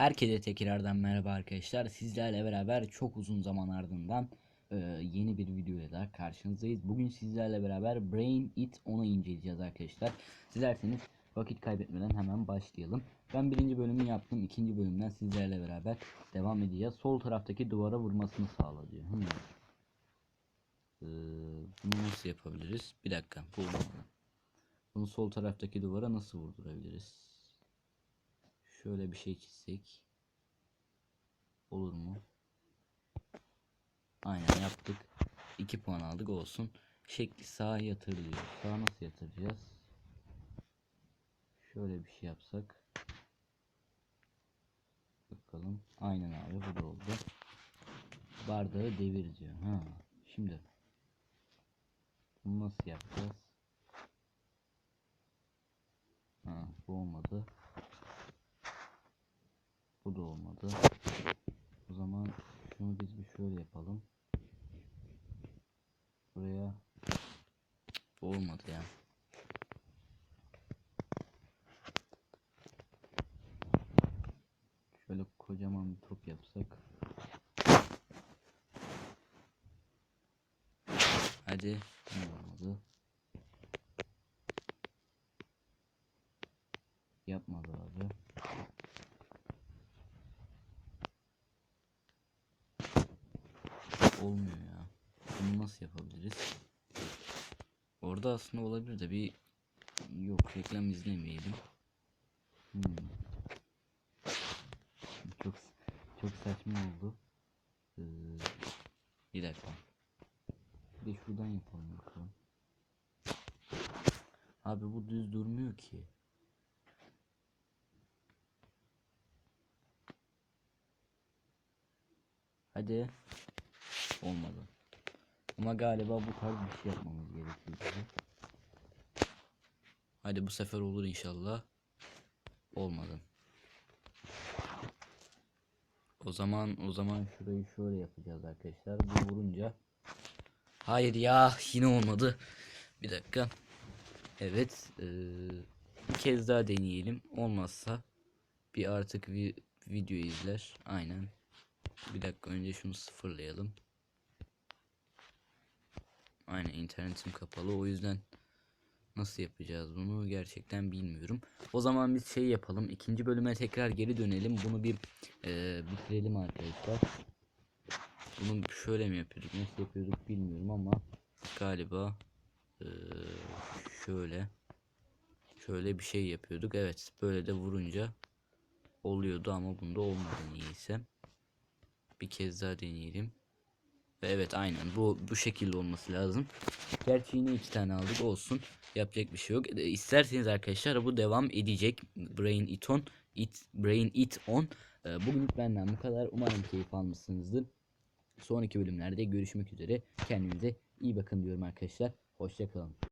Herkese tekrardan merhaba arkadaşlar. Sizlerle beraber çok uzun zaman ardından e, yeni bir videoyla daha karşınızdayız. Bugün sizlerle beraber Brain It 10'u inceleyeceğiz arkadaşlar. Dilerseniz vakit kaybetmeden hemen başlayalım. Ben birinci bölümü yaptım. ikinci bölümden sizlerle beraber devam edeceğiz. Sol taraftaki duvara vurmasını sağla. Hmm. Ee, bunu nasıl yapabiliriz? Bir dakika. Bunu sol taraftaki duvara nasıl vurdurabiliriz? Şöyle bir şey çizsek. Olur mu? Aynen yaptık. 2 puan aldık olsun. Şekli sağa yatırılıyor. Sağa nasıl yatıracağız? Şöyle bir şey yapsak. Bakalım. Aynen abi bu da oldu. Bardağı devir diyor. Ha. Şimdi. Bunu nasıl yapacağız? Ha, bu olmadı. Bu da olmadı. O zaman şunu biz bir şöyle yapalım. Buraya bu olmadı ya. Şöyle kocaman bir top yapsak. Hadi. Bu olmadı. Yapmadı abi. Olmuyor ya. Bunu nasıl yapabiliriz? Orada aslında olabilir de bir yok reklam izlemeyelim. Hmm. Çok çok saçma oldu. Ee, bir dakika. Bir de şuradan yapalım bakalım. Abi bu düz durmuyor ki. Hadi. Olmadı. Ama galiba bu tarz bir şey yapmamız gerekiyor. Hadi bu sefer olur inşallah. Olmadı. O zaman o zaman şurayı şöyle yapacağız arkadaşlar. Bu vurunca Hayır ya yine olmadı. Bir dakika. Evet. eee, bir kez daha deneyelim. Olmazsa bir artık vi video izler. Aynen. Bir dakika önce şunu sıfırlayalım. Aynen internetim kapalı o yüzden nasıl yapacağız bunu gerçekten bilmiyorum. O zaman biz şey yapalım ikinci bölüme tekrar geri dönelim bunu bir eee, bitirelim arkadaşlar. Bunu şöyle mi yapıyorduk nasıl yapıyorduk bilmiyorum ama galiba eee, şöyle şöyle bir şey yapıyorduk. Evet böyle de vurunca oluyordu ama bunda olmadı niyeyse. Bir kez daha deneyelim. Ve evet aynen bu bu şekilde olması lazım. Gerçi yine iki tane aldık olsun. Yapacak bir şey yok. E, İsterseniz arkadaşlar bu devam edecek. Brain It On. It, Brain It On. E, Bugünlük benden bu kadar. Umarım keyif almışsınızdır. Sonraki bölümlerde görüşmek üzere. Kendinize iyi bakın diyorum arkadaşlar. Hoşçakalın.